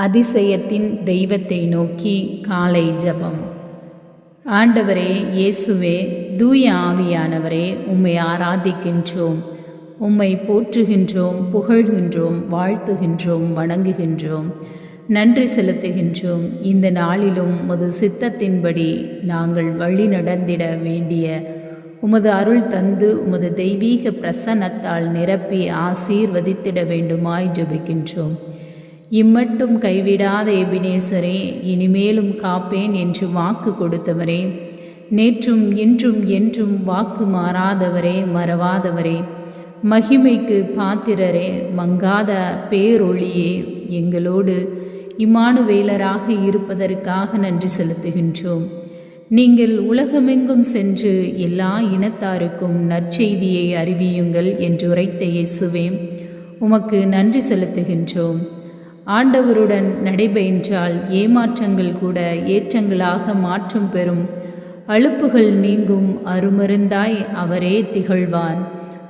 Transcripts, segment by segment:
அதிசயத்தின் தெய்வத்தை நோக்கி காலை ஜெபம். ஆண்டவரே இயேசுவே தூய ஆவியானவரே உம்மை ஆராதிக்கின்றோம். உம்மை போற்றுகின்றோம் புகழ்கின்றோம் வாழ்த்துகின்றோம் வணங்குகின்றோம். நன்றி செலுத்துகின்றோம். இந்த நாளிலும் உமது சித்தத்தின்படி நாங்கள் வழி நடந்திட வேண்டிய உமது அருள் தந்து உமது தெய்வீக பிரசன்னத்தால் நிரப்பி ஆசீர்வதித்திட வேண்டுமாய் ஜெபிக்கின்றோம். இம்மட்டும் கைவிடாத எபினேசரே இனிமேலும் காப்பேன் என்று வாக்கு கொடுத்தவரே. நேற்றும் இன்றும் என்றும் வாக்கு மாறாதவரே மறவாதவரே. மகிமைக்கு பாத்திரரே மங்காத பேரொளியே எங்களோடு இமானுவேலராக இருப்பதற்காக நன்றி செலுத்துகின்றோம். நீங்கள் உலகமெங்கும் சென்று எல்லா இனத்தாருக்கும் நற்செய்தியை அறிவியுங்கள் என்று உரைத்த இயேசுவே உமக்கு நன்றி செலுத்துகின்றோம். ஆண்டவருடன் நடைபயின்றால் ஏமாற்றங்கள் கூட ஏற்றங்களாக மாற்றம் பெறும். அலுப்புகள் நீங்கும் அருமருந்தாய் அவரே திகழ்வார்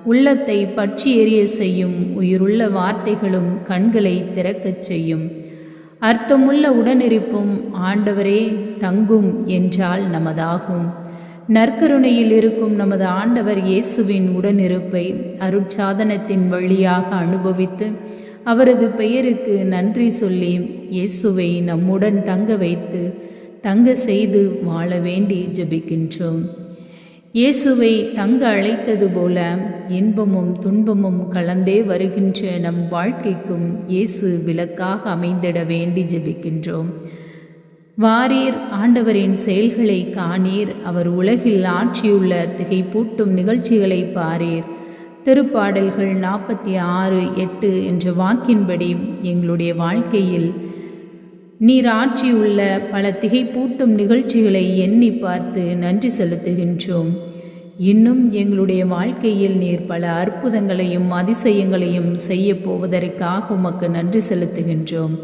உள்ளத்தை பற்றி எரிய செய்யும் உயிருள்ள வார்த்தைகளும் கண்களை திறக்கச் செய்யும். அர்த்தமுள்ள உடனிருப்பும் ஆண்டவரே தங்கும் என்றால் நமதாகும். நற்கருணையில் இருக்கும் நமது ஆண்டவர் இயேசுவின் உடனிருப்பை அருட்சாதனத்தின் வழியாக அனுபவித்து அவரது பெயருக்கு நன்றி சொல்லி இயேசுவை நம்முடன் தங்க வைத்து தங்க செய்து வாழ வேண்டி ஜெபிக்கின்றோம். இயேசுவை தங்க அழைத்தது போல இன்பமும் துன்பமும் கலந்தே வருகின்ற நம் வாழ்க்கைக்கும் இயேசு விளக்காக அமைந்திட வேண்டி ஜெபிக்கின்றோம். வாரீர் ஆண்டவரின் செயல்களை காணீர் அவர் உலகில் ஆட்சியுள்ள திகைப்பூட்டும் நிகழ்ச்சிகளை பாரீர். திருப்பாடல்கள் நாற்பத்தி ஆறு எட்டு என்ற வாக்கின்படி எங்களுடைய வாழ்க்கையில் நீர் ஆட்சியுள்ள பல திகைப்பூட்டும் நிகழ்ச்சிகளை எண்ணி பார்த்து நன்றி செலுத்துகின்றோம். இன்னும் எங்களுடைய வாழ்க்கையில் நீர் பல அற்புதங்களையும் அதிசயங்களையும் செய்ய போவதற்காக உமக்கு நன்றி செலுத்துகின்றோம்.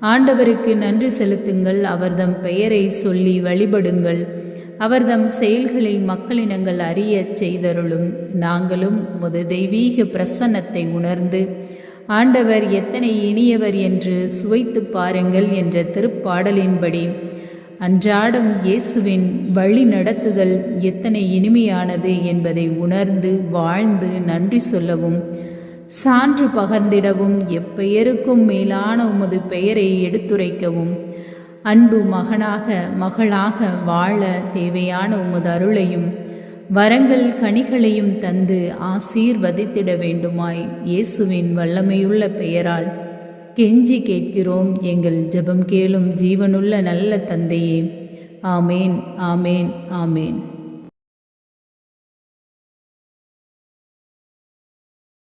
ஆண்டவருக்கு நன்றி செலுத்துங்கள் அவர்தம் பெயரை சொல்லி வழிபடுங்கள். அவர்தம் செயல்களை மக்களினங்கள் அறியச் செய்தருளும். நாங்களும் முது தெய்வீக பிரசன்னத்தை உணர்ந்து ஆண்டவர் எத்தனை இனியவர் என்று சுவைத்து பாருங்கள் என்ற திருப்பாடலின்படி அன்றாடம் இயேசுவின் வழி நடத்துதல் எத்தனை இனிமையானது என்பதை உணர்ந்து வாழ்ந்து நன்றி சொல்லவும் சான்று பகர்ந்திடவும் எப்பெயருக்கும் மேலான உமது பெயரை எடுத்துரைக்கவும் அன்பு மகனாக மகளாக வாழ தேவையான உமது அருளையும் வரங்கள் கனிகளையும் தந்து ஆசீர்வதித்திட வேண்டுமாய் இயேசுவின் வல்லமையுள்ள பெயரால் கெஞ்சி கேட்கிறோம் எங்கள் ஜெபம் கேளும் ஜீவனுள்ள நல்ல தந்தையே. ஆமேன் ஆமேன் ஆமேன்.